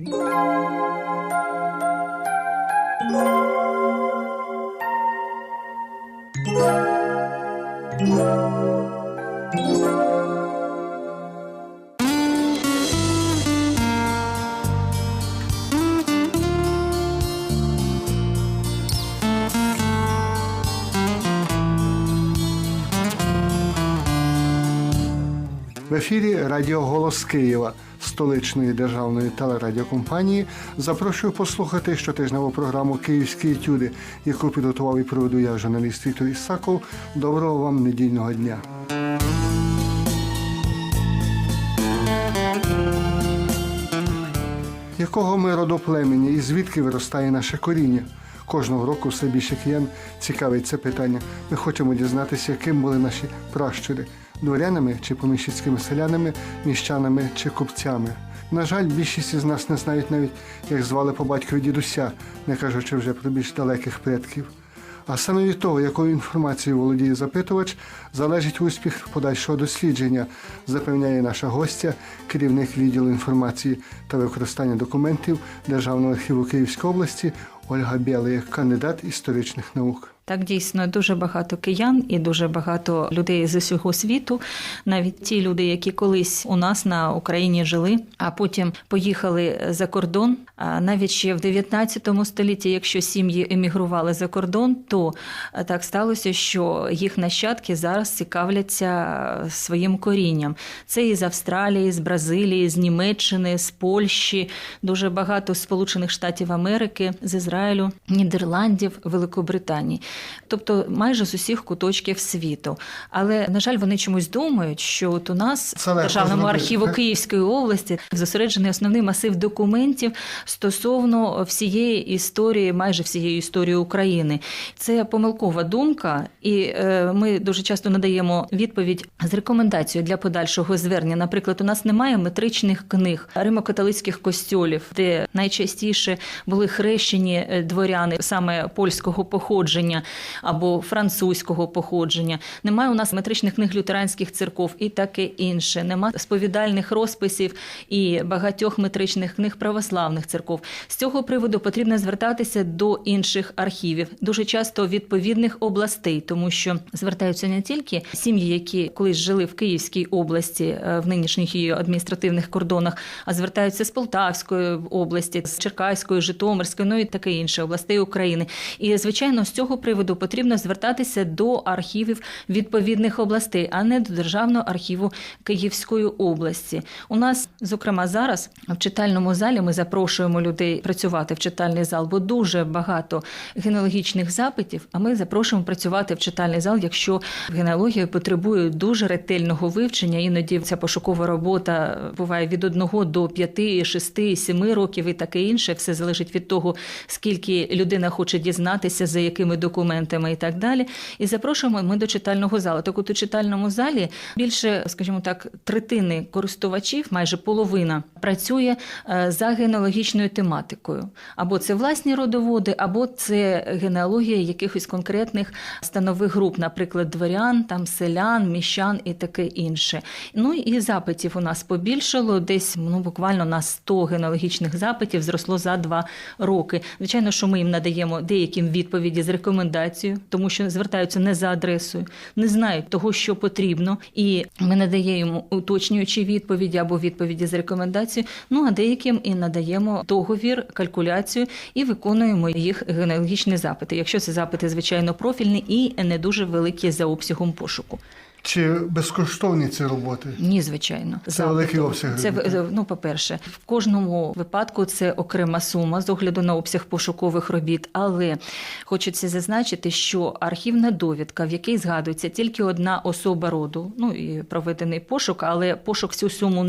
В ефірі Радіо Голос Києва, столичної державної телерадіокомпанії. Запрошую послухати щотижневу програму Київські етюди, яку підготував і проведу я, журналіст Віктор Ісаков. Доброго вам недільного дня. Якого ми родоплемені і звідки виростає наше коріння? Кожного року все більше киян цікавить це питання. Ми хочемо дізнатися, ким були наші пращури дворянами чи поміщицькими селянами, міщанами чи купцями. На жаль, більшість із нас не знають навіть, як звали по батькові дідуся, не кажучи вже про більш далеких предків. А саме від того, якою інформацією володіє запитувач, залежить успіх подальшого дослідження, запевняє наша гостя, керівник відділу інформації та використання документів Державного архіву Київської області Ольга Білий, кандидат історичних наук. Так, дійсно, дуже багато киян і дуже багато людей з усього світу. Навіть ті люди, які колись у нас на Україні жили, а потім поїхали за кордон. А навіть ще в 19 столітті, якщо сім'ї емігрували за кордон, то так сталося, що їх нащадки зараз цікавляться своїм корінням. Це із Австралії, з Бразилії, з Німеччини, з Польщі, дуже багато з Сполучених Штатів Америки, з Ізраїлю, Нідерландів, Великобританії тобто майже з усіх куточків світу. Але на жаль, вони чомусь думають, що от у нас Це в державному архіву Київської області зосереджений основний масив документів стосовно всієї історії, майже всієї історії України. Це помилкова думка, і е, ми дуже часто надаємо відповідь з рекомендацією для подальшого звернення. Наприклад, у нас немає метричних книг римо-католицьких костьолів, де найчастіше були хрещені е, дворяни саме польського походження або французького походження. Немає у нас метричних книг лютеранських церков і таке інше. Нема сповідальних розписів і багатьох метричних книг православних церков. З цього приводу потрібно звертатися до інших архівів, дуже часто відповідних областей, тому що звертаються не тільки сім'ї, які колись жили в Київській області е, в нинішніх її адміністративних кордонах, а звертаються з Полтавської області, з Черкаської, Житомирської, ну і таке інше областей України. І звичайно, з цього приводу потрібно звертатися до архівів відповідних областей, а не до Державного архіву Київської області. У нас, зокрема, зараз в читальному залі ми запрошуємо людей працювати в читальний зал, бо дуже багато генеалогічних запитів. А ми запрошуємо працювати в читальний зал, якщо генеалогія потребує дуже ретельного вивчення. Іноді ця пошукова робота буває від одного до п'яти, шести, семи років і таке інше. Все залежить від того, скільки людина хоче дізнатися, за якими документами і так далі. І запрошуємо ми до читального залу. Так от у читальному залі більше, скажімо так, третини користувачів, майже половина, працює е, за генеалогічною тематикою. Або це власні родоводи, або це генеалогія якихось конкретних станових груп, наприклад, дворян, там селян, міщан і таке інше. Ну і запитів у нас побільшало десь ну буквально на 100 генеалогічних запитів зросло за два роки. Звичайно, що ми їм надаємо деяким відповіді з рекомендацією, тому що звертаються не за адресою, не знають того, що потрібно, і ми надаємо уточнюючі відповіді або відповіді з рекомендацією. Ну а деяким і надаємо договір, калькуляцію і виконуємо їх генеалогічні запити, якщо це запити, звичайно, профільні і не дуже великі за обсягом пошуку. Чи безкоштовні ці роботи? Ні, звичайно, Це великий обсяг Це робіт. ну, по-перше, в кожному випадку це окрема сума з огляду на обсяг пошукових робіт. Але хочеться зазначити, що архівна довідка, в якій згадується тільки одна особа роду, ну і проведений пошук, але пошук всю суму не.